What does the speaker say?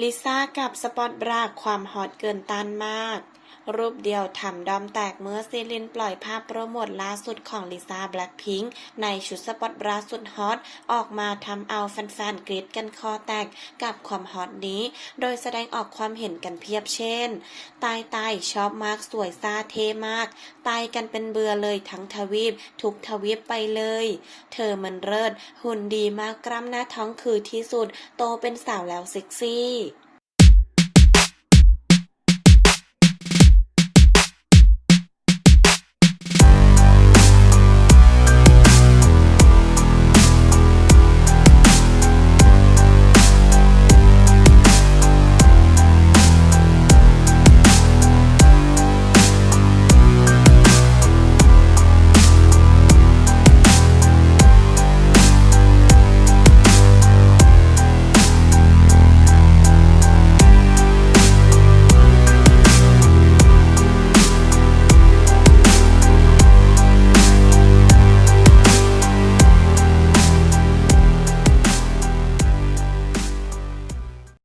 ลิซ่ากับสปอตบราความฮอตเกินต้านมาก รูปเดียวทำดอมแตกเมื่อซีลินปล่อยภาพโปรโมทล่าสุดของลิซ่าแบล็คพิงค์ในชุดสปอตบราสุดฮอต ออกมาทำเอาแฟนๆกรีดกันคอแตกกับความฮอตนี้ โดยแสดงออกความเห็นกันเพียบเช่น ตายตายชอบมากสวยซาเทมาก ตายกันเป็นเบื่อเลยทั้งทวีป ทุกทวีปไปเลย เธอมันเลิศหุ่นดีมากกล้ามหน้าท้องคือที่สุด โตเป็นสาวแล้วเซ็กซี่